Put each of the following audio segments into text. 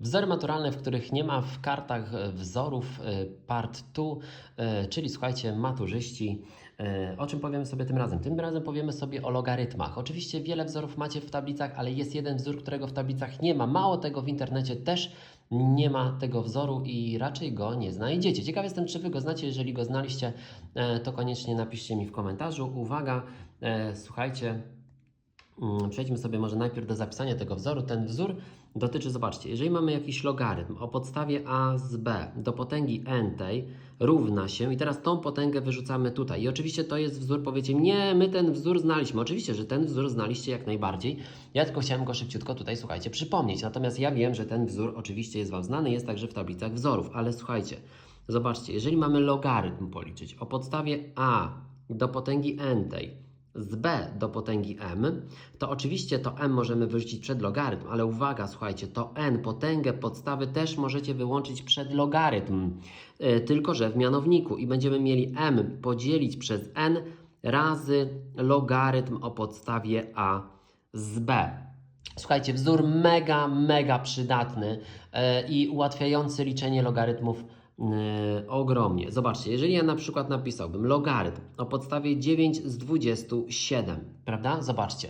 Wzory maturalne, w których nie ma w kartach e, wzorów e, part 2, e, czyli słuchajcie, maturzyści. O czym powiemy sobie tym razem? Tym razem powiemy sobie o logarytmach. Oczywiście wiele wzorów macie w tablicach, ale jest jeden wzór, którego w tablicach nie ma. Mało tego, w internecie też nie ma tego wzoru i raczej go nie znajdziecie. Ciekaw jestem, czy Wy go znacie. Jeżeli go znaliście, to koniecznie napiszcie mi w komentarzu. Uwaga, słuchajcie, Przejdźmy sobie może najpierw do zapisania tego wzoru. Ten wzór dotyczy, zobaczcie, jeżeli mamy jakiś logarytm o podstawie a z b do potęgi n tej równa się i teraz tą potęgę wyrzucamy tutaj. I oczywiście to jest wzór, powiecie, nie, my ten wzór znaliśmy. Oczywiście, że ten wzór znaliście jak najbardziej. Ja tylko chciałem go szybciutko tutaj, słuchajcie, przypomnieć. Natomiast ja wiem, że ten wzór oczywiście jest Wam znany, jest także w tablicach wzorów, ale słuchajcie, zobaczcie, jeżeli mamy logarytm policzyć o podstawie a do potęgi n tej z b do potęgi m, to oczywiście to m możemy wyrzucić przed logarytm, ale uwaga, słuchajcie, to n, potęgę podstawy też możecie wyłączyć przed logarytm, yy, tylko że w mianowniku i będziemy mieli m podzielić przez n razy logarytm o podstawie a z b. Słuchajcie, wzór mega, mega przydatny yy, i ułatwiający liczenie logarytmów ogromnie. Zobaczcie, jeżeli ja na przykład napisałbym logarytm o podstawie 9 z 27, prawda? Zobaczcie.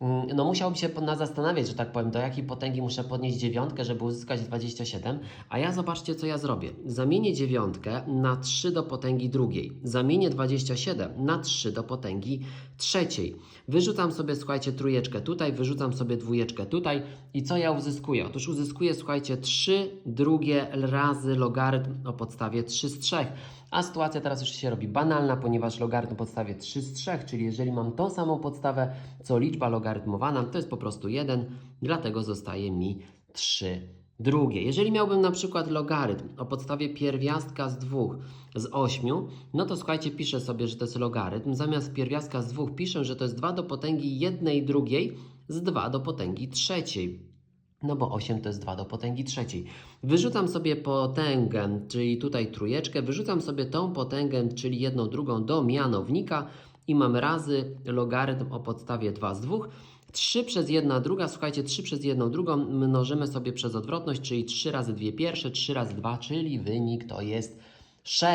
Yy, No musiałbym się na zastanawiać, że tak powiem, do jakiej potęgi muszę podnieść dziewiątkę, żeby uzyskać 27, a ja zobaczcie, co ja zrobię. Zamienię dziewiątkę na 3 do potęgi drugiej. Zamienię 27 na 3 do potęgi trzeciej. Wyrzucam sobie, słuchajcie, trójeczkę tutaj, wyrzucam sobie dwójeczkę tutaj i co ja uzyskuję? Otóż uzyskuję, słuchajcie, 3 drugie razy logarytm o podstawie 3 z 3. A sytuacja teraz już się robi banalna, ponieważ logarytm podstawie 3 z 3, czyli jeżeli mam tą samą podstawę, co liczba logarytmowana, to jest po prostu 1, dlatego zostaje mi 3 drugie. Jeżeli miałbym na przykład logarytm o podstawie pierwiastka z 2 z 8, no to słuchajcie, piszę sobie, że to jest logarytm. Zamiast pierwiastka z 2 piszę, że to jest 2 do potęgi 1 drugiej z 2 do potęgi trzeciej. No bo 8 to jest 2 do potęgi trzeciej. Wyrzucam sobie potęgę, czyli tutaj trójeczkę, wyrzucam sobie tą potęgę, czyli jedną drugą do mianownika i mam razy logarytm o podstawie 2 z 2. 3 przez 1 druga, słuchajcie, 3 przez 1 drugą mnożymy sobie przez odwrotność, czyli 3 razy 2 pierwsze, 3 razy 2, czyli wynik to jest 6.